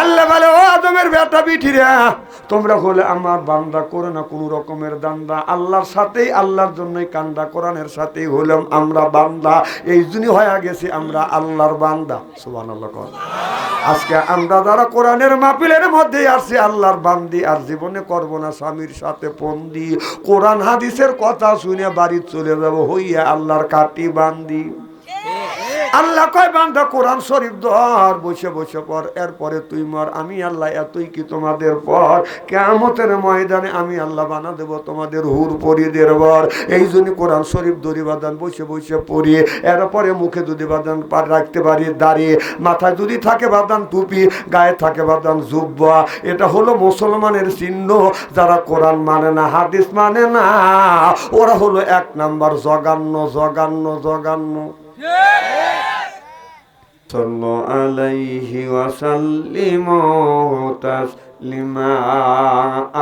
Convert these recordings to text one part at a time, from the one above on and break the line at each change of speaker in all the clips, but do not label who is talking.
আল্লাহ বলে, ও আদমের বেটা বিঠিরা, তোমরা হলে আমার বান্দা করে না কোনো রকমের দান্দা। আল্লাহর সাথেই, আল্লাহর জন্যই কান্দা, কোরআনের সাথেই হলাম আমরা বান্দা। এই জন্যই হয়ে গেছি আমরা আল্লাহর বান্দা। সুবান আজকে আমরা যারা কোরআনের মাপিলের মধ্যে আসছি আল্লাহর বান্দি, আর জীবনে করব না স্বামীর সাথে পন্দি কোরআন, হাদিসের কথা শুনে বাড়ি চলে যাব, হইয়া আল্লাহর কাটি বান্দি। আল্লাহ কয়, বান্দা, কোরআন শরীফ ধর, বসে বসে পর এরপরে তুই মর। আমি আল্লাহ, এতই কি তোমাদের পর? কেমতের ময়দানে আমি আল্লাহ বানা দেব তোমাদের হুর পরিদের বর। এই জন্য কোরআন শরীফ দড়ি বাদান বসে বসে পড়িয়ে এরপরে মুখে যদি বাদান পার রাখতে পারি দাঁড়িয়ে মাথায় যদি থাকে বাদান টুপি। গায়ে থাকে বাদান জুব্বা। এটা হলো মুসলমানের চিহ্ন। যারা কোরআন মানে না, হাদিস মানে না, ওরা হলো এক নাম্বার জগান্ন জগান্ন জগান্ন صلوا عليه وسلموا تسليما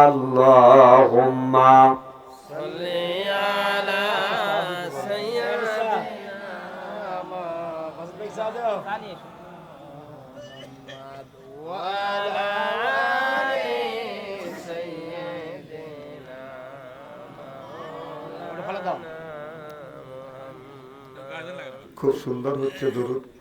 اللهم
صل على سيدنا محمد وعلى آل سيدنا
খুব সুন্দর হচ্ছে দরুদ বেল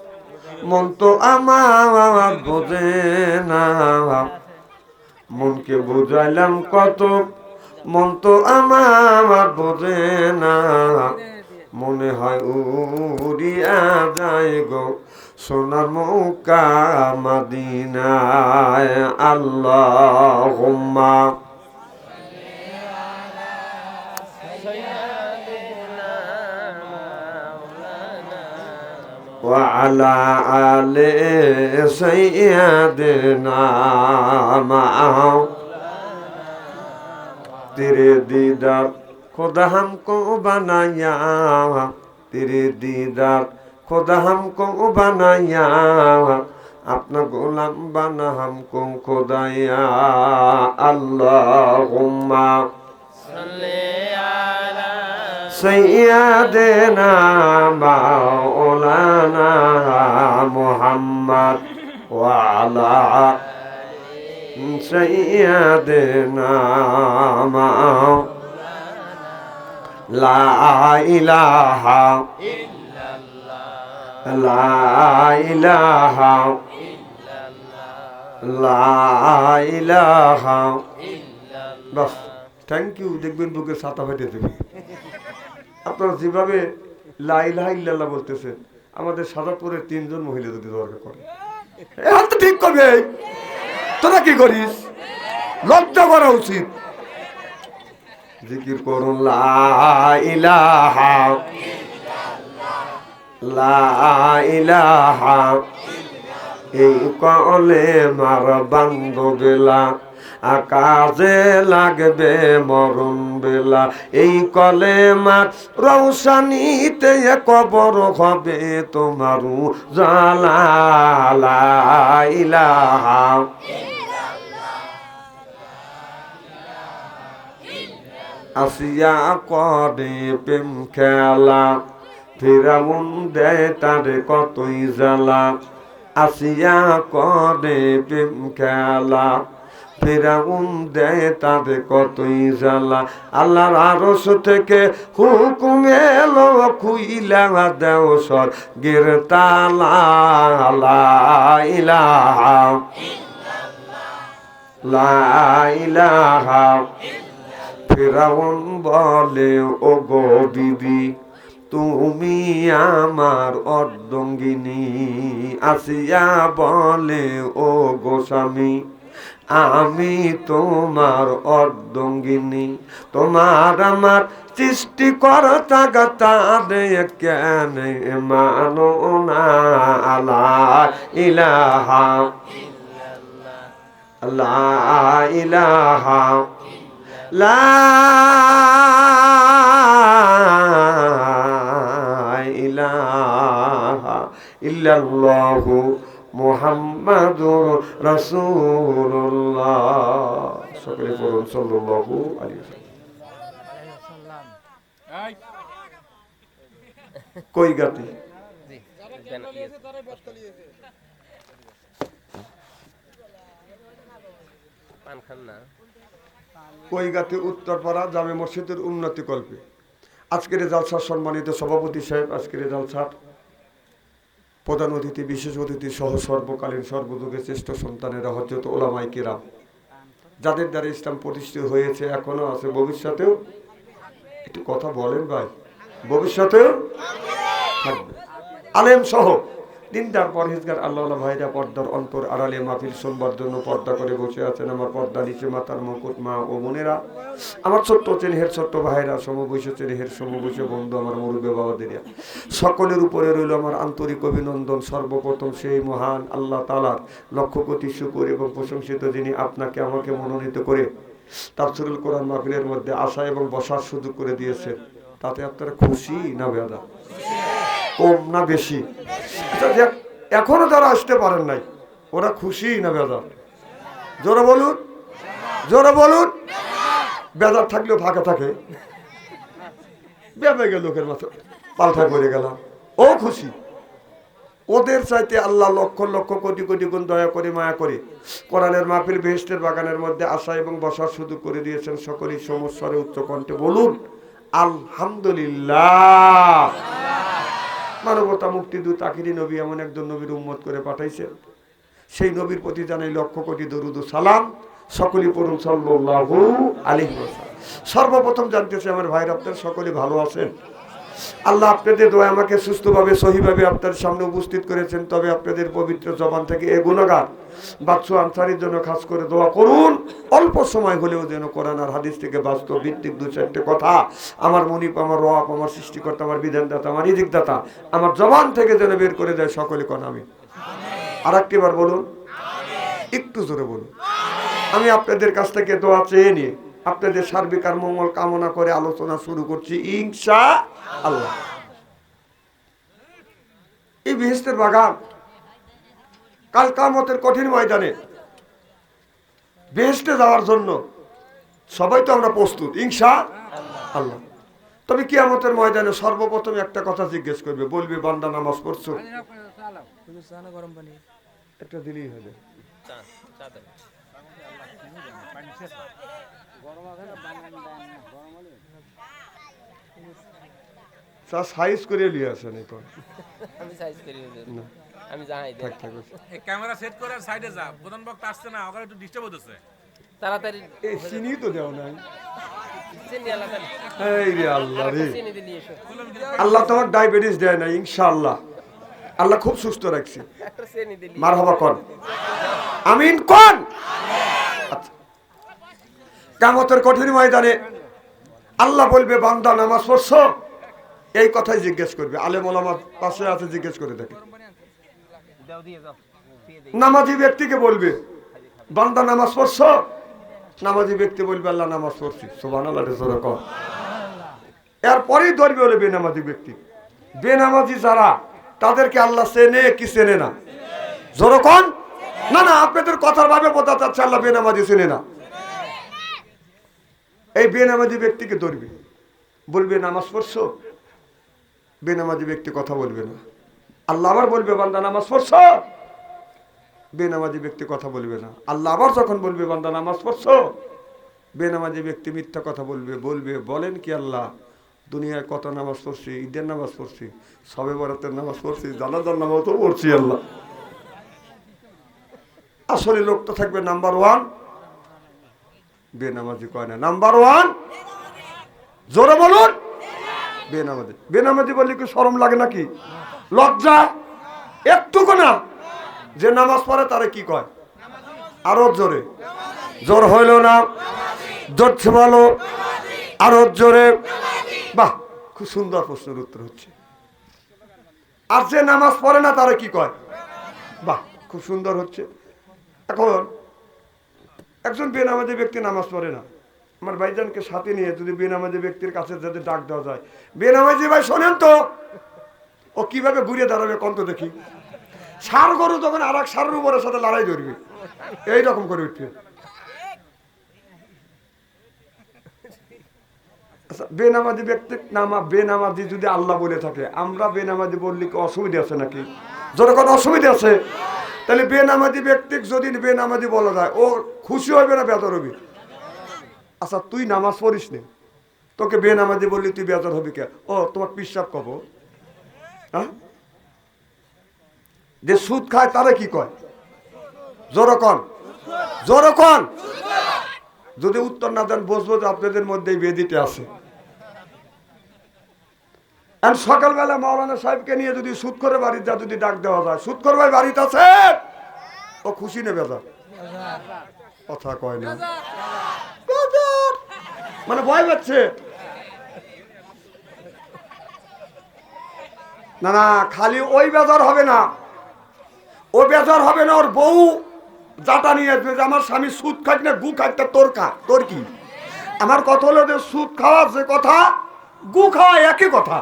মন তো আমার বোঝে না। মনকে বুঝাইলাম কত, মন তো আমার বোঝে না। মনে হয় উড়িয়া যায় গো সোনার মৌকা মাদিনায়। আল্লাহ وعلى آل سيدنا معه تیرے دیدار خدا ہم کو بنایا تیرے دیدار خدا ہم کو بنایا اپنا غلام بنا ہم
کو خدایا اللہم صلی
سيدنا مولانا محمد وعلى سيدنا مو- لا إله لا إله لا إله বাস থ্যাংক ইউ দেখবেন বুকের ছাতা ফেটে দেবে আপনারা যেভাবে লাইলাহ ইল্লাল্লাহ বলতেছেন, আমাদের সাদাপুরের তিনজন মহিলা যদি দরকার করে। এ হাত তো ঠিক করবে। তোরা কি করিস? লজ্জা করা উচিত। জিকির করুন, লা ইলাহা লা ইলাহা এই কলে মার বান্ধবেলা। আকাশে লাগবে মরণ বেলা। এই কলে মার রৌশানিতে কবর হবে তোমারু জালা ইলাহা আসিয়া করে প্রেম খেলা? ফিরাউন দেয় তারে কতই জ্বালা? আসিয়া করে প্রেম খেলা? ফেরাউন দেয় তাদের কতই জ্বালা। আল্লাহর আরস থেকে হুকুম এলো, খুইলা দেও সর গের তালা ইলাহা লা ইলাহা ফেরাউন বলে ও গো বিবি, তুমি আমার অর্দঙ্গিনী আসিয়া বলে ও গোস্বামী আমি তোমার অর্দঙ্গিনী তোমার আমার সৃষ্টি করতা গাতাদে কেন মানো না আলা ইলাহা আল্লাহ ইলাহা লা ইলাহা ইল্লাল্লাহু মুহাম্মাদুর ওয়াসাল্লাম। কই গাতি?
না
কৈগাতি উত্তরপাড়া জামে মসজিদের উন্নতি কল্পে। আজকের জালসার সম্মানিত সভাপতি সাহেব, আজকের জালসার প্রধান অতিথি, বিশেষ অতিথি সহ সর্বকালীন সর্বযুগে শ্রেষ্ঠ সন্তানেরা হজরত ওলামাই কিরাম। যাদের দ্বারা ইসলাম প্রতিষ্ঠিত হয়েছে, এখনও আছে। ভবিষ্যতেও? একটু কথা বলেন ভাই। ভবিষ্যতেও? থাকবে। আলেম সহ দিনদার পরহেজগার আল্লাহ ভাইরা পর্দার অন্তর আড়ালে মাহফিল শুনবার জন্য পর্দা করে বসে আছেন আমার পর্দা নিচে মাতার মুকুট মা ও বোনেরা। আমার ছোট্ট চেনহের ছোট্ট ভাইরা সমবৈশ চেনহের সমবৈশ বন্ধু, আমার মুরব্বী বাবাদেরিয়া সকলের উপরে রইল আমার আন্তরিক অভিনন্দন। সর্বপ্রথম সেই মহান আল্লাহ তালার লক্ষ কোটি শুকুর এবং প্রশংসিত যিনি আপনাকে আমাকে মনোনীত করে তাফসিরুল কোরআন মাহফিলের মধ্যে আসা এবং বসার সুযোগ করে দিয়েছেন। তাতে আপনারা খুশি না বেদা? কম না বেশি? এখনও তারা আসতে পারেন নাই। ওরা খুশি না বেজার? জোরে বলুন। জোরে বলুন। বেজার থাকলেও ফাঁকা থাকে। বেবে গেল লোকের মতো পাল্টা করে গেলাম। ও খুশি। ওদের চাইতে আল্লাহ লক্ষ লক্ষ কোটি কোটি গুণ দয়া করে, মায়া করে কোরআনের মাহফিল বেহেস্টের বাগানের মধ্যে আসা এবং বসার সুযোগ করে দিয়েছেন সকলেই সমস্যারে উচ্চ কণ্ঠে বলুন, আলহামদুলিল্লাহ। মানবতা মুক্তি দু তাকিরি নবী এমন একজন নবীর উম্মত করে পাঠাইছে। সেই নবীর প্রতি জানাই লক্ষ কোটি দরুদ সালাম। সকলই পড়ুন সাল্লু আলাইহি সর্বপ্রথম জানতেছে আমার ভাইরা আপনার সকলে ভালো আছেন? আল্লাহ আপনাদের দোয়া আমাকে সুস্থভাবে, সহিভাবে আপনার সামনে উপস্থিত করেছেন। তবে আপনাদের পবিত্র জবান থেকে এ গুণগান বাচ্চু আনসারির জন্য খাস করে দোয়া করুন। অল্প সময় হলেও যেন কোরআন আর হাদিস থেকে বাস্তব ভিত্তিক দু চারটে কথা আমার মনিপ আমার রব, আমার সৃষ্টিকর্তা, আমার বিধানদাতা, আমার ইদিকদাতা আমার জবান থেকে যেন বের করে দেয় সকলে কোন আমি আর একটিবার বলুন, একটু জোরে বলুন। আমি আপনাদের কাছ থেকে দোয়া চেয়ে নিয়ে আপনাদের সার্বিক আর মঙ্গল কামনা করে আলোচনা শুরু করছি ইনশা আল্লাহ। এই বিহেস্তের বাগান কাল কামতের কঠিন ময়দানে বেহেস্টে যাওয়ার জন্য সবাই তো আমরা প্রস্তুত ইনশা আল্লাহ। তবে কিয়ামতের ময়দানে সর্বপ্রথম একটা কথা জিজ্ঞেস করবে বলবে বান্দা নামাজ পড়ছো? একটা দিলেই হবে।
চা
সাইজ করে নিয়ে আসেন এখন
আমি সাইজ করি। আমি
থাক থাক বসে।
এই ক্যামেরা সেট করে সাইডে যা। প্রধান বক্তা আসছে না ওখানে একটু ডিস্টার্ব হতেছে
তাড়াতাড়ি
এই চিনি তো দেও এই রে আল্লাহ রে।
চিনি দিলি এসো।
আল্লাহ তোমার ডায়াবেটিস দেয় না ইনশাআল্লাহ। আল্লাহ খুব সুস্থ রাখছে।
একটা চিনি দিলি।
মার হবা কন আমিন কন? কামতের কঠিন ময়দানে আল্লাহ বলবে, বান্দা, নামাজ পড়ছো? এই কথাই জিজ্ঞেস করবে। আলেম ওলামা পাশে আছে, জিজ্ঞেস করে দেখে। নামাজি ব্যক্তিকে বলবে, বান্দা, নামাজ পড়ছো? নামাজি ব্যক্তি বলবে, আল্লাহ, নামাজ পড়ছি। সোবান আল্লাহ এরপরেই ধরবে হলে বেনামাজি ব্যক্তি। বেনামাজি যারা, তাদেরকে আল্লাহ চেনে কি চেনে না? জোরকন না না আপনাদের কথার ভাবে বোঝা যাচ্ছে, আল্লাহ বেনামাজি চেনে না। এই বেনামাজি ব্যক্তিকে ধরবে। বলবে, নামাজ পড়ছো? বেনামাজি ব্যক্তি কথা বলবে না। আল্লাহ আবার বলবে, বান্দা, নামাজ পড়ছো? বেনামাজি ব্যক্তি কথা বলবে না। আল্লাহ আবার যখন বলবে, বান্দা, নামাজ পড়ছো? বেনামাজি ব্যক্তি মিথ্যা কথা বলবে বলবে, বলেন কি আল্লাহ, দুনিয়ায় কত নামাজ পড়ছি, ঈদের নামাজ পড়ছি, সবে বরাতের নামাজ পড়ছি, জানাজার নামাজ পড়ছি আল্লাহ। আসলে লোক তো থাকবে নাম্বার ওয়ান। বেনামাজি কয় না, নাম্বার ওয়ান। জোরে বলুন। বেনামাজি। বেনামাজি বললে কি শরম লাগে নাকি? লজ্জা? একটুকু না। যে নামাজ পড়ে তারে কি কয়? আরও জোরে। জোর হইল না। জোরছে বলো আরও জোরে। বাহ, খুব সুন্দর প্রশ্নের উত্তর হচ্ছে। আর যে নামাজ পড়ে না তারা কি কয়? বাহ, খুব সুন্দর হচ্ছে। এখন একজন বেনামাজি ব্যক্তি নামাজ পড়ে না। আমার ভাইজানকে সাথে নিয়ে যদি বেনামাজি ব্যক্তির কাছে যদি ডাক দেওয়া যায়, বেনামাজি ভাই শোনেন তো, ও কীভাবে ঘুরে দাঁড়াবে কন্ত দেখি। সার গরু তখন আর এক সারের উপরের সাথে লড়াই ধরবে এইরকম করে উঠবে। আচ্ছা বেনামাজি ব্যক্তি নামা, বেনামাজি যদি আল্লাহ বলে থাকে, আমরা বেনামাজি বললে কি অসুবিধা আছে নাকি? কোনো অসুবিধা আছে? তাহলে বেনামাজি ব্যক্তি যদি বেনামাজি বলা যায়, ও খুশি হবে না বেতর হবি? আচ্ছা তুই নামাজ পড়িস নে? তোকে বেনামাজি বললি, তুই বেতর হবি কে? ও, তোমার পিসাব কব হ্যাঁ? যে সুদ খায়, তারা কি কয়? জোরে কন। জোরে কন। যদি উত্তর না দেন বসবো যে আপনাদের মধ্যে এই বেদিতে আছে। সকালবেলা মাওলানা সাহেবকে নিয়ে যদি বাড়িতে যা যদি ডাক দেওয়া যায় বাড়িতে আছে? ও খুশি নেবে যা কথা কয় না। মানে ভয় পাচ্ছে না না, খালি ওই বেজার হবে না। ও বেজার হবে না, ওর বউ জাটা নিয়ে আসবে যে আমার স্বামী সুদ খাই না, গু খাইতে তোর খা, তোর কি? আমার কথা হলো যে সুদ খাওয়া যে কথা, গু খাওয়া একই কথা।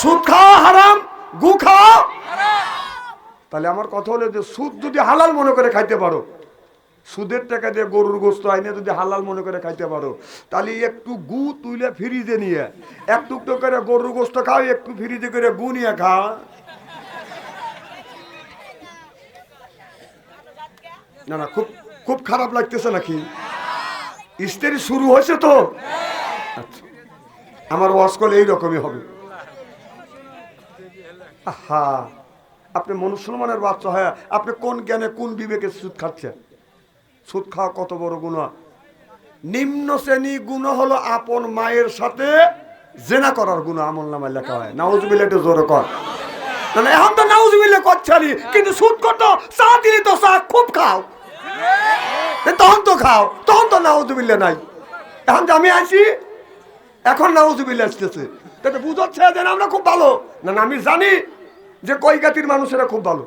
সুদ খাওয়া হারাম, গু খাওয়া তাহলে আমার কথা হলো যে সুদ যদি হালাল মনে করে খাইতে পারো, সুদের টাকা দিয়ে গরুর গোস্ত আইনে যদি হালাল মনে করে খাইতে পারো, তাহলে একটু গু তুলে ফ্রিজে নিয়ে একটু একটু করে গরুর গোস্ত খাও, একটু ফ্রিজে করে গু নিয়ে খা। না না, খুব খুব খারাপ লাগতেছে নাকি? স্ত্রী শুরু হয়েছে তো? আচ্ছা আমার ওয়াশ করলে এইরকমই হবে। আহা, আপনি মুসলমানের বাচ্চা হয়, আপনি কোন জ্ঞানে কোন বিবেকে সুদ খাচ্ছেন? সুদ খাওয়া কত বড় গুণা নিম্ন শ্রেণি গুণ হলো আপন মায়ের সাথে জেনা করার গুণ আমল নামায় লেখা হয়। নাউজবিল্লা একটু জোরে কর। না এখন তো নাউজবিল্লা করছালি কিন্তু সুদ করতো, চা দিলি তো চা খুব খাও। তখন তো খাও, তখন তো নাউজবিল্লা নাই। এখন যে আমি আছি এখন নাউজবিল্লা আসতেছে। তাতে বুঝাচ্ছে যে আমরা খুব ভালো। না, আমি জানি যে কই জাতির মানুষেরা খুব ভালো।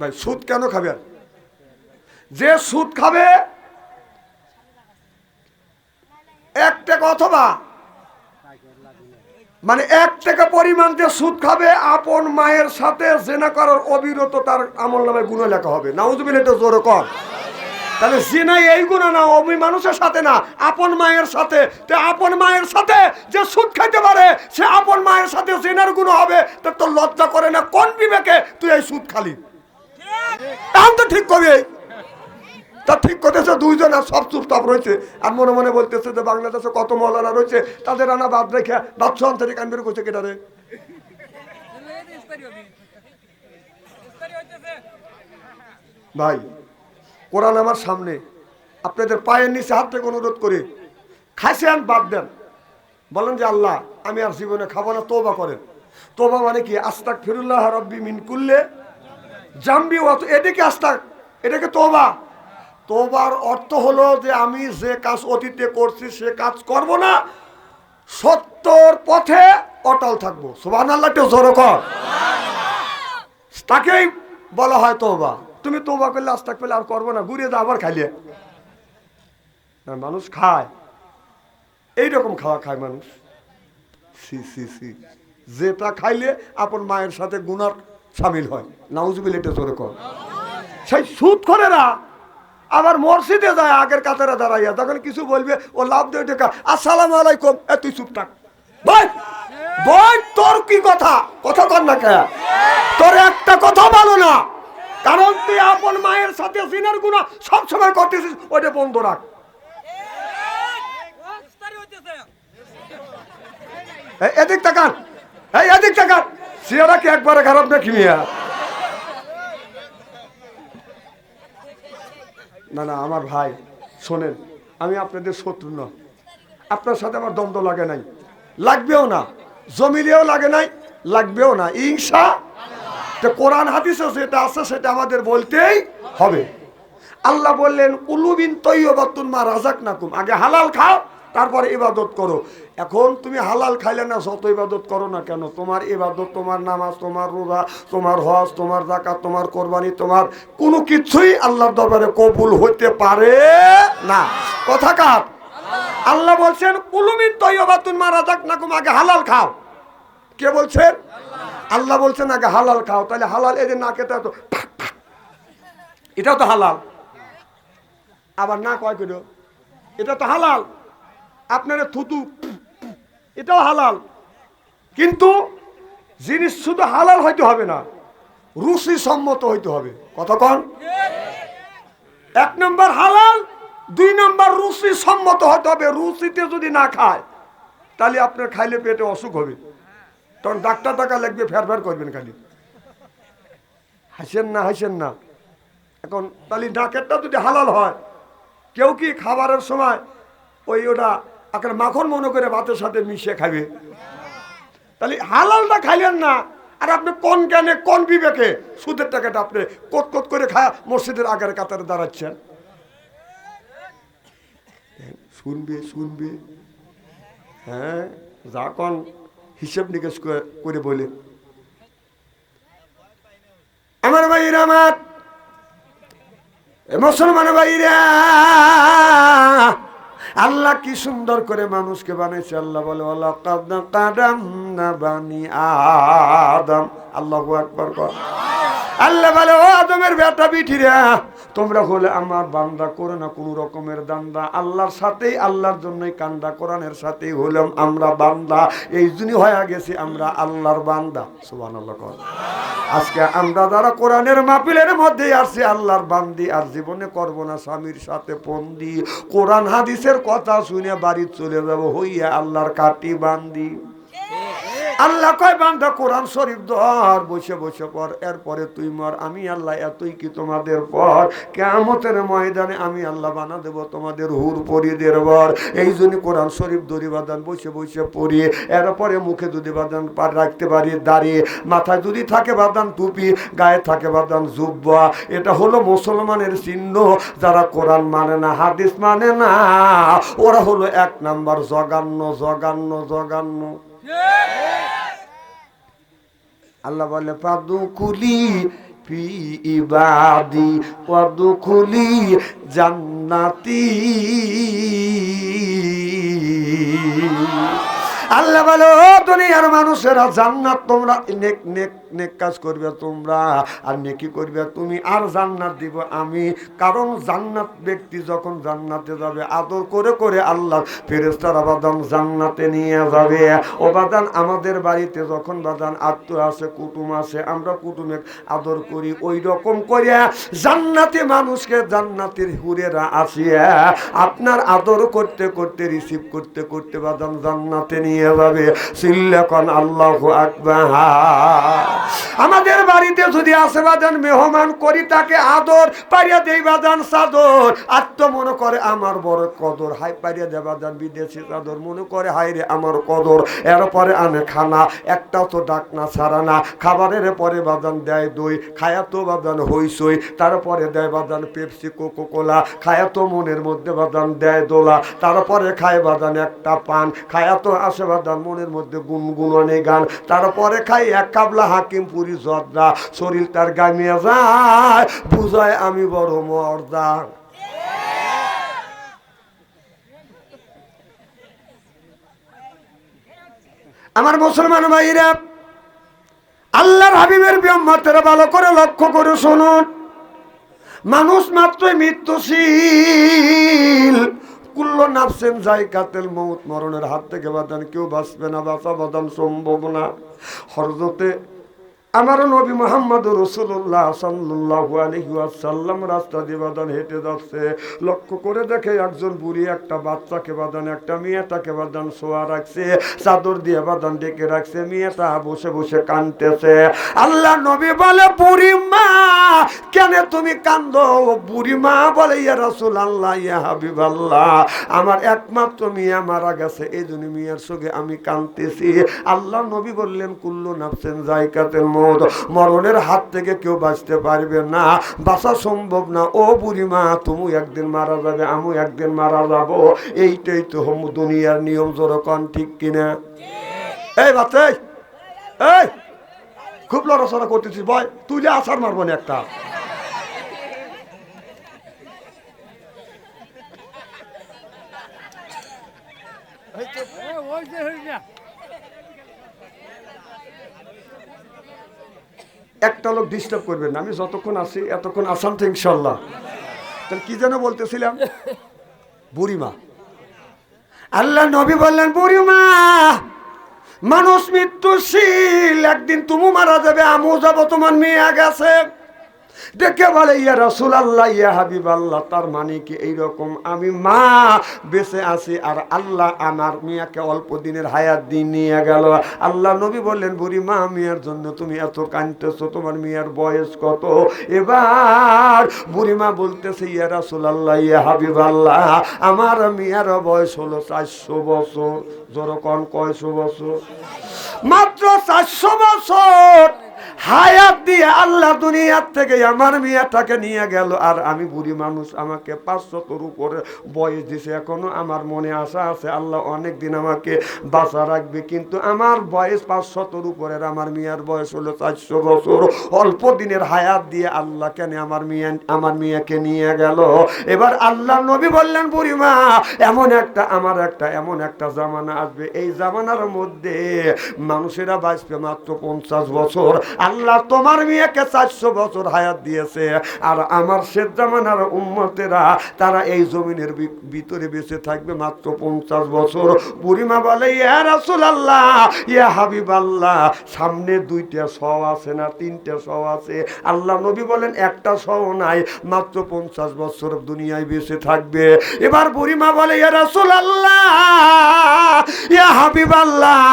ভাই, সুদ কেন খাবে আর? যে সুদ খাবে, এক টাকা অথবা মানে এক টাকা পরিমাণ যে সুদ খাবে, আপন মায়ের সাথে জেনা করার অবিরত তার আমল নামে গুণ লেখা হবে। নাউজবিল এটা জোর কর তাহলে জিনাই এই গুণ না অমি মানুষের সাথে না আপন মায়ের সাথে। তো আপন মায়ের সাথে যে সুদ খাইতে পারে সে আপন মায়ের সাথে জেনার গুণ হবে। তো তোর লজ্জা করে না কোন বিবেকে তুই এই সুদ খালি? এখন তো ঠিক করবি তা ঠিক করতেছে দুইজন আর সব চুপচাপ রয়েছে। আর মনে মনে বলতেছে যে বাংলাদেশে কত মৌলানা রয়েছে তাদের আনা বাদ রেখে বাদশাহ অন্তরে কানবের করছে কেটারে ভাই কোরআন আমার সামনে। আপনাদের পায়ের নিচে হাত থেকে অনুরোধ করে। খাসিয়ান বাদ দেন। বলেন যে, আল্লাহ, আমি আর জীবনে খাব না তোবা করেন। তোবা মানে কি? আস্তাক ফিরুল্লাহ রব্বি মিন কুল্লে জাম্বি অত এটাকে আস্তাক এটাকে তোবা তোবার অর্থ হলো যে, আমি যে কাজ অতীতে করছি, সে কাজ করব না। সত্যর পথে অটল থাকব। সুবাহ আল্লাহ জোর কর তাকেই বলা হয় তোবা তুমি তোবা করলে, আস্তাক পেলে আর করব না, ঘুরিয়ে দাও, আবার খাইলে। মানুষ খায়। এইরকম খাওয়া খায় মানুষ। সি সি সি। যেটা খাইলে আপন মায়ের সাথে গুনার সামিল হয়। নাউজবিল এটা জোরে কর। সেই সুদ না আবার মসজিদে যায়, আগের কাতারে দাঁড়াইয়া। তখন কিছু বলবে, ও লাভ দিয়ে টেকা আসসালাম আলাইকুম। এ, তুই চুপ থাক। তোর কি কথা? কথা কর না কে? তোর একটা কথা বলো না। কারণ তুই আপন মায়ের সাথে সিনের গুণা সবসময় করতেছিস, ওইটা বন্ধ রাখ। এদিক তাকান। এই, এদিক তাকান। সিয়ারা কি একবারে খারাপ দেখি মিয়া? না না, আমার ভাই, শোনেন, আমি আপনাদের শত্রু না। আপনার সাথে আমার দ্বন্দ্ব লাগে নাই। লাগবেও না। জমিলেও লাগে নাই, লাগবেও না। ইংসা তো কোরআন হাদিসে যেটা আছে সেটা আমাদের বলতেই হবে। আল্লাহ বললেন উলুবিন তৈয়বাতুন মা রাজাক নাকুম আগে হালাল খাও, তারপরে ইবাদত করো। এখন তুমি হালাল খাইলে না, যত ইবাদত করো না কেন? তোমার ইবাদত, তোমার নামাজ, তোমার রোজা, তোমার হজ, তোমার জাকাত তোমার কোরবানি, তোমার কোনো কিছুই আল্লাহর দরবারে কবুল হইতে পারে না। কথা কার? আল্লাহ বলছেন কুলুমিন তৈবাতুন মারা রাজাক না কুম আগে হালাল খাও। কে বলছেন? আল্লাহ বলছেন, আগে হালাল খাও, তাহলে হালাল যে না খেতে তো এটাও তো হালাল। আবার না কয় করে এটা তো হালাল। আপনার থুতু, এটাও হালাল। কিন্তু জিনিস শুধু হালাল হইতে হবে না, রুচি সম্মত হইতে হবে। কতক্ষণ এক নম্বর হালাল, দুই নম্বর রুচি সম্মত হতে হবে। রুচিতে যদি না খায়, তাহলে আপনার খাইলে পেটে অসুখ হবে। তখন ডাক্তার টাকা লাগবে, ফের ফের করবেন খালি। হাসেন না হাসেন না। এখন তাহলে ডাকেরটা যদি হালাল হয়, কেউ কি খাবারের সময় ওই ওটা আপনার মাখন মনে করে ভাতের সাথে মিশিয়ে খাবে? তাহলে হালালটা খাইলেন না, আর আপনি কোন জ্ঞানে, কোন বিবেকে সুদের টাকাটা আপনি কোত কোত করে খায় মসজিদের আগের কাতারে দাঁড়াচ্ছেন? শুনবে শুনবে। হ্যাঁ যা হিসেব নিকেশ করে- বলে। আমার ভাইরা আমার। মুসলমান ভাইরা আল্লাহ কি সুন্দর করে মানুষকে বানাইছে। আল্লাহ বলে আল্লাহ আদম। আল্লাহ একবার কর। আল্লাহ বলে, ও আদমের বেটা বিঠিরা, তোমরা হলে আমার বান্দা করে না কোনো রকমের দান্দা। আল্লাহর সাথেই, আল্লাহর জন্যই কান্দা, কোরআনের সাথেই হলাম আমরা বান্দা। এই জন্যই হয়ে গেছি আমরা আল্লাহর বান্দা। সুবান আজকে আমরা যারা কোরআনের মাপিলের মধ্যে আসছি আল্লাহর বান্দি, আর জীবনে করব না স্বামীর সাথে পন্দি কোরআন, হাদিসের কথা শুনে বাড়ি চলে যাব, হইয়া আল্লাহর কাটি বান্দি। আল্লাহ কয়, বান্দা, কোরআন শরীফ ধর। বসে বসে পর, এরপরে তুই মর, আমি আল্লাহ এতই কি তোমাদের পর? কেমতের ময়দানে আমি আল্লাহ বানা দেব তোমাদের হুর পরিদের বর। এই জন্য কোরআন শরীফ দড়ি বাদান বসে বসে পড়ি। এরপরে মুখে যদি বাদান পার রাখতে পারি দাঁড়িয়ে মাথায় যদি থাকে বাদান টুপি। গায়ে থাকে বাদান জুব্বা। এটা হলো মুসলমানের চিহ্ন। যারা কোরআন মানে না, হাদিস মানে না, ওরা হলো এক নাম্বার জগান্ন জগান্ন জগান্ন আল্লাহ বলে পাদুকুলি পিবাদি ইবাদি ওয়াদুকুলি জান্নাতি। আল্লাহ বলে দুনিয়ার মানুষেরা, জান্নাত তোমরা নেক নেক নেক কাজ করবে তোমরা, আর নেকি করবে তুমি, আর জান্নাত দিব আমি। কারণ জান্নাত ব্যক্তি যখন জান্নাতে যাবে, আদর করে করে আল্লাহ ফেরেস্তারা বাদান জান্নাতে নিয়ে যাবে। ও বাদান, আমাদের বাড়িতে যখন বাদান আত্ম আছে, কুটুম আছে, আমরা কুটুমে আদর করি, ওই রকম করে জান্নাতি মানুষকে জান্নাতের হুরেরা আসিয়া আপনার আদর করতে করতে রিসিভ করতে করতে বাদান জান্নাতে নিয়ে যাবে। সিল্লাকন আল্লাহ আকবার আমাদের বাড়িতে যদি আসে বাদান মেহমান করি তাকে আদর পারিয়া দেই বাদান সাদর আত্ম মনে করে আমার বড় কদর। হাই পারিয়া দে বাদান বিদেশি চাদর। মনে করে হাই রে আমার কদর। এরপরে আনে খানা। একটাও তো ডাক না, ছাড়া না। খাবারের পরে বাদান দেয় দই। খায়া তো বাদান হইসই তারপরে দেয় বাদান পেপসি কোকো কোলা খায়া তো মনের মধ্যে বাদান দেয় দোলা। তারপরে খায় বাদান একটা পান। খায়া তো আসে বাদান মনের মধ্যে গুনগুননে গান। তারপরে খাই এক কাবলা হাকিম পুরি জর্দা। শরীর তার গামিয়ে যায়, বুঝায় আমি বড় মর্দা। আমার মুসলমান ভাইরা, আল্লাহর হাবিবের ব্রহ্মতেরা ভালো করে লক্ষ্য করে শুনুন। মানুষ মাত্রই মৃত্যুশীল। কুল্ল নাফসেন যাই কাতেল মৌত মরণের হাত থেকে বাঁচান, কেউ বাঁচবে না, বাঁচা বাদাম সম্ভব না। হরজতে আমার নবী মোহাম্মদ রসুল্লাহ সাল্লাহ আলহিসাল্লাম রাস্তা দিয়ে বাদান হেঁটে যাচ্ছে। লক্ষ্য করে দেখে একজন বুড়ি একটা বাচ্চাকে বাদান, একটা মেয়েটাকে বাদান শোয়া রাখছে, চাদর দিয়ে বাদান ডেকে রাখছে, মেয়েটা বসে বসে কানতেছে। আল্লাহ নবী বলে, বুড়ি মা, কেন তুমি কান্দ? বুড়ি মা বলে, ইয়া রাসুল আল্লাহ ইয়া হাবিব আল্লাহ আমার একমাত্র মেয়ে মারা গেছে, এই জন্য মেয়ের সঙ্গে আমি কানতেছি। আল্লাহ নবী বললেন, কুল্লু নাফসেন জায়কাতের মত মরণের হাত থেকে কেউ বাঁচতে পারবে না। বাঁচা সম্ভব না। ও বুড়িমা তুমি একদিন মারা যাবে আমি একদিন মারা যাব। এইটাই তো হম দুনিয়ার নিয়ম জোরকন ঠিক কিনা? এই বাচ্চা এই, খুব লড়াচড়া করতেছিস বয় তুই যে আছাড় মারবো না একটা। একটা লোক ডিস্টার্ব করবেন আমি যতক্ষণ আছি, এতক্ষণ আসাম তো ইনশাল্লাহ তাহলে কি যেন বলতেছিলাম? বুড়িমা। আল্লাহ নবী বললেন, বুড়িমা, মানুষ মৃত্যুশীল, একদিন তুমি মারা যাবে আমু যাব, তোমার মেয়ে গেছে। দেখে বলে, ইয়া রসুল আল্লাহ ইয়া হাবিব আল্লাহ তার মানে কি এইরকম? আমি মা, বেঁচে আছি আর আল্লাহ আমার মিয়াকে অল্প দিনের হায়াত দিন নিয়ে গেল। আল্লাহ নবী বললেন, বুড়ি মা, মিয়ার জন্য তুমি এত কাঁদতেছো, তোমার মিয়ার বয়স কত? এবার বুড়িমা বলতেছে, ইয়া রসুল আল্লাহ ইয়া হাবিব আল্লাহ আমার মিয়ার বয়স হলো চারশো বছর। জোরকন কয়শো বছর? মাত্র চারশো বছর। হায়াত দিয়ে আল্লাহ দুনিয়ার থেকে আমার মেয়েটাকে নিয়ে গেল। আর আমি বুড়ি মানুষ, আমাকে পাঁচশতর উপরে বয়স দিছে। এখনও আমার মনে আশা আছে, আল্লাহ অনেক দিন আমাকে বাঁচা রাখবে। কিন্তু আমার বয়স পাঁচশতর উপরের, আমার মেয়ের বয়স হলো চারশো বছর। অল্প দিনের হায়াত দিয়ে আল্লাহ কেন আমার মেয়ে, আমার মেয়েকে নিয়ে গেল? এবার আল্লাহ নবী বললেন বুড়িমা এমন একটা, আমার একটা, এমন একটা জামানা আসবে। এই জামানার মধ্যে মানুষেরা বাঁচবে মাত্র পঞ্চাশ বছর। আল্লাহ তোমার মেয়েকে চারশো বছর হায়াত দিয়েছে। আর আমার জামানার উম্মতেরা, তারা এই জমিনের ভিতরে বেঁচে থাকবে মাত্র পঞ্চাশ বছর। বুড়িমা বলে, ইয়া রাসুল আল্লাহ ইয়া হাবিব আল্লাহ সামনে দুইটা শ আছে না, তিনটা শ আছে? আল্লাহ নবী বলেন, একটা শ নাই, মাত্র পঞ্চাশ বছর দুনিয়ায় বেঁচে থাকবে। এবার বুড়িমা বলে, ইয়া রাসুল আল্লাহ ইয়া হাবিব আল্লাহ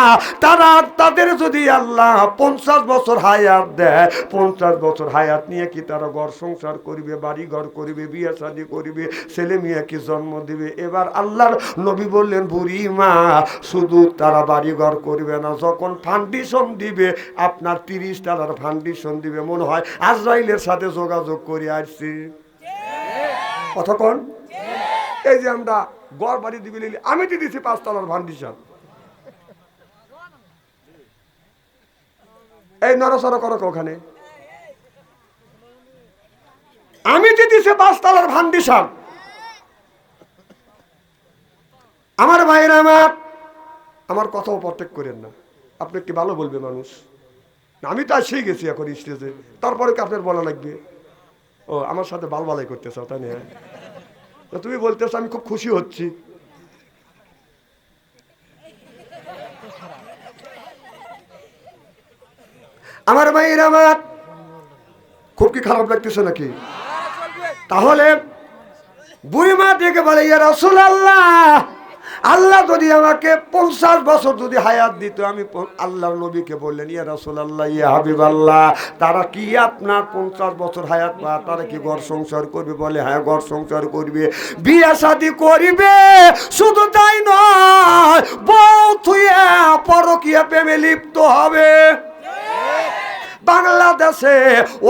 তারা তাদের যদি আল্লাহ পঞ্চাশ বছর হায়াত দেয়। পঞ্চাশ বছর হায়াত নিয়ে কি তারা ঘর সংসার করিবে বাড়ি ঘর করিবে, বিয়ে শাদি করিবে, ছেলে মেয়েকে জন্ম দিবে? এবার আল্লাহর নবী বললেন, বুড়ি মা, শুধু তারা বাড়ি ঘর করবে না, যখন ফান্ডিশন দিবে, আপনার তিরিশ টাকার ফান্ডিশন দিবে, মনে হয় আজরাইলের সাথে যোগাযোগ করে আসছি। কতক্ষণ এই যে আমরা গড় বাড়ি দিবি, আমি দিছি পাঁচতলার ফান্ডিশন এই নরসর করো ওখানে আমি যে দিছি পাঁচতলার ফান্ডিশন আমার ভাইরা আমার আমার কথাও প্রত্যেক করেন না। আপনি কি ভালো বলবে মানুষ? আমি তো আসেই গেছি এখন স্টেজে। তারপরে কি আপনার বলা লাগবে? ও, আমার সাথে বালবালাই করতে চাও তাই না? তুমি বলতেছো, আমি খুব খুশি হচ্ছি। আমার ভাইয়ের আমার খুব কি খারাপ লাগতেছে নাকি? তাহলে বুড়িমা ডেকে বলে, ইয়া রসুল আল্লাহ আল্লাহ যদি আমাকে পঞ্চাশ বছর যদি হায়াত দিত, আমি আল্লাহ নবীকে বললেন, ইয়া রসুল আল্লাহ ইয়া হাবিব আল্লাহ তারা কি আপনার পঞ্চাশ বছর হায়াত পা তারা কি ঘর সংসার করবে? বলে হ্যাঁ ঘর সংসার করবে। বিয়ে শাদি করিবে। শুধু তাই নয়, বউ থুয়ে পরকিয়া প্রেমে লিপ্ত হবে। বাংলাদেশে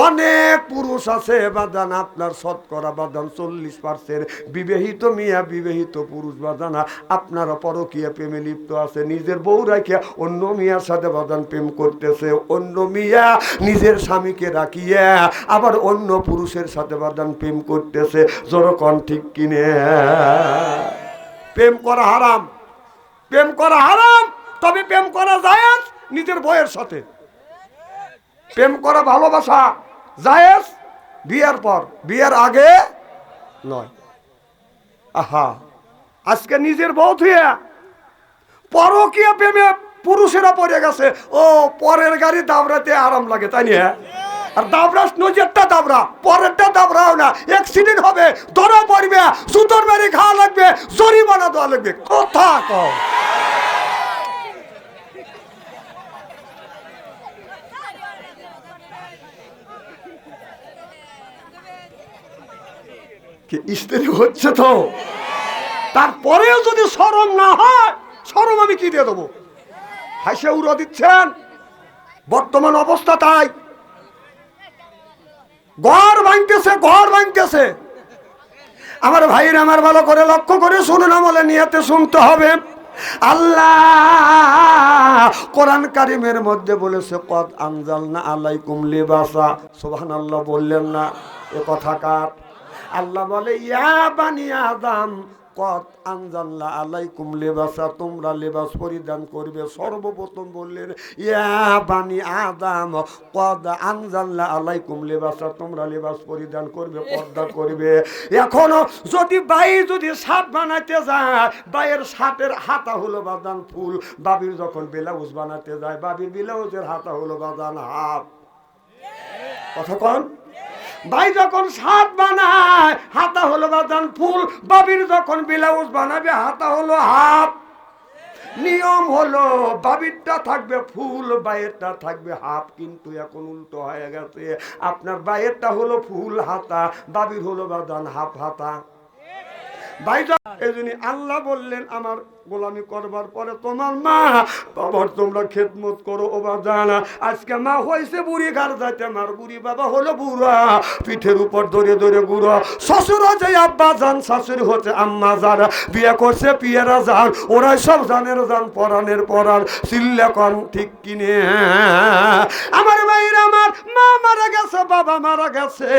অনেক পুরুষ আছে বাদান আপনার শতকরা বাদান চল্লিশ পার্সেন্ট। বিবাহিত মিয়া, বিবাহিত পুরুষ বাদানা আপনারা পরকীয়া প্রেমে লিপ্ত আছে, নিজের বউ রাখিয়া অন্য মিয়ার সাথে বাদান প্রেম করতেছে, অন্য মিয়া নিজের স্বামীকে রাখিয়া আবার অন্য পুরুষের সাথে বাদান প্রেম করতেছে জোরকন ঠিক কিনে। প্রেম করা হারাম, প্রেম করা হারাম, তবে প্রেম করা যায় নিজের বইয়ের সাথে। প্রেম করা ভালোবাসা। জায়েজ, বিয়ের পর। বিয়ের আগে নয়। আহা, আজকে নিজের বউ থুয়ে পরকীয় প্রেমে পুরুষেরা পড়ে গেছে। ও, পরের গাড়ি দাবড়াতে আরাম লাগে, তাই নিয়ে আর দাবড়াস নজরটা দাবড়া, পরেরটা দাবড়াও না। অ্যাক্সিডেন্ট হবে, ধরা পড়বে, সুতোর বাড়ি খাওয়া লাগবে, জরিমানা দেওয়া লাগবে। কথা কও। কি স্ত্রী হচ্ছে তো। তারপরেও যদি সরম না হয়, সরম আমি কি দিয়ে দেবো? হাসে উড়ো দিচ্ছেন। বর্তমান অবস্থা তাই। ঘর ভাঙতেছে ঘর ভাঙতেছে। আমার ভাইয়ের আমার ভালো করে লক্ষ্য করে শুনুন, আমলে নিয়েতে শুনতে হবে। আল্লাহ কোরআন কারিমের মধ্যে বলেছে না লিবাসা। সোহান আল্লাহ বললেন না। এ কথা কার? আল্লাহ বলে, ইয়া বানি আদম, কদ আনজাল্লা আলাইকুম লেবাসা, তোমরা লেবাস পরিধান করবে। সর্বপ্রথম বললেন, ইয়া বানি আদাম, কদ আনজাল্লা আলাইকুম লেবাসা, তোমরা লেবাস পরিধান করবে, পর্দা করবে। এখনও যদি বাই যদি শার্ট বানাইতে যায়, বাইয়ের শার্টের হাতা হলো বাদান ফুল। বাবির যখন ব্লাউজ বানাতে যায়, বাবির ব্লাউজের হাতা হলো বাদান হাফ কথা কন। ভাই যখন শার্ট বানায়, হাতা হলো বাদান ফুল, বাবির যখন ব্লাউজ বানাবে, হাতা হলো হাফ নিয়ম হলো বাবিরটা থাকবে ফুল বাইরেরটা থাকবে হাফ কিন্তু এখন উল্টো হয়ে গেছে। আপনার বাইরেরটা হলো ফুল, হাতা, বাবির হলো বাদান হাফ হাতা। ভাইজান এই জন্য আল্লাহ বললেন, আমার গোলামি করবার পরে তোমার মা বাবার তোমরা খেদমত করো, ও জানা। আজকে মা হয়েছে বুড়ি ঘর যাইতে আমার বুড়ি বাবা হলো বুড়া। পিঠের উপর ধরে ধরে বুড়ো শ্বশুর হচ্ছে আব্বা যান শাশুড়ি হচ্ছে আম্মা যান বিয়ে করছে পিয়েরা যান ওরাই সব জানের যান পরানের পরান। সিল্লেকন ঠিক কিনে। আমার ভাইরা আমার মা মারা গেছে, বাবা মারা গেছে।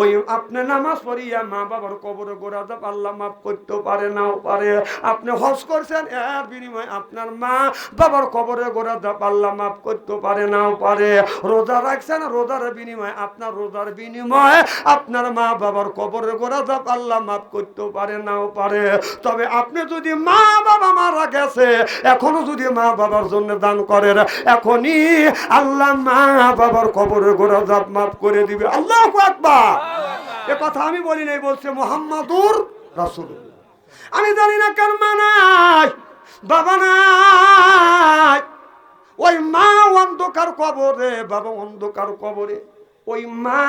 ওই আপনি নামাজ পড়িয়া মা বাবার কবরে গোড়া যাব আল্লাহ মাফ করতে পারে, নাও পারে। আপনি হজ করছেন এর বিনিময়ে আপনার মা বাবার কবরে গোড়া আল্লাহ মাফ করতে পারে নাও পারে। রোজা রাখছেন রোজার বিনিময়ে আপনার রোজার বিনিময়ে আপনার মা বাবার কবরে গোড়া আল্লাহ মাফ করতে পারে নাও পারে। তবে আপনি যদি মা বাবা মারা গেছে এখনও যদি মা বাবার জন্য দান করেন এখনই আল্লাহ মা বাবার কবরে গোড়া যাব মাফ করে দিবে। আল্লাহ আকবার! এ কথা আমি বলি নাই বলছে মোহাম্মদুর রাসুল আমি জানি না কার মা নাই, বাবা নাই। ওই মা অন্ধকার কবরে, বাবা অন্ধকার কবরে। ওই মা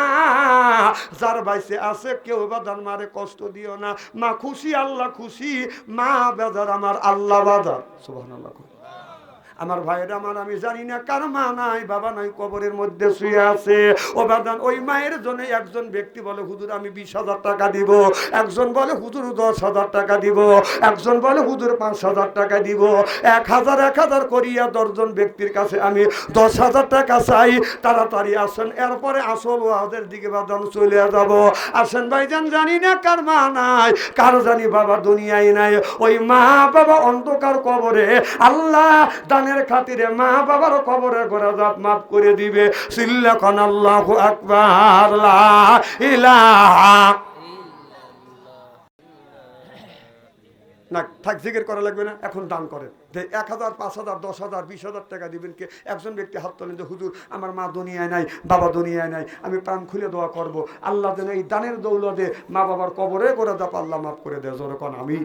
যার বাইসে আছে, কেউ বাদার মারে কষ্ট দিও না। মা খুশি, আল্লাহ খুশি, মা বেদার আমার আল্লাহ বাজার। সুবহানাল্লাহ আমার ভাইয়ের আমার, আমি জানি না কার মা নাই, বাবা নাই, কবরের মধ্যে শুয়ে আছে। ও বাদান, ওই মায়ের জন্য একজন ব্যক্তি বলে, হুজুর, আমি বিশ হাজার টাকা দিব। একজন বলে, হুজুর দশ হাজার টাকা দিব। একজন বলে, হুজুর, পাঁচ হাজার টাকা দিব। এক হাজার এক হাজার করিয়া দশজন ব্যক্তির কাছে আমি দশ হাজার টাকা চাই। তাড়াতাড়ি আসেন, এরপরে আসল ওয়াদের দিকে বাদান চলে যাব। আসেন, ভাইজান, জানি না কার মা নাই, কার জানি বাবা দুনিয়ায় নাই। ওই মা বাবা অন্ধকার কবরে আল্লাহ দানের খাতিরে মা বাবার কবরে গোরা জাত মাফ করে দিবে। সিল্লাখন আল্লাহ না, থাক করা লাগবে না, এখন দান করেন। যে এক হাজার, পাঁচ হাজার, দশ হাজার, বিশ হাজার টাকা দিবেন কে? একজন ব্যক্তি হাত তোলেন যে, হুজুর, আমার মা দুনিয়ায় নাই, বাবা দুনিয়ায় নাই, আমি প্রাণ খুলে দোয়া করব। আল্লাহ যেন এই দানের দৌলতে মা বাবার কবরে করে দাপ আল্লাহ মাফ করে দেয়। যেরকম আমি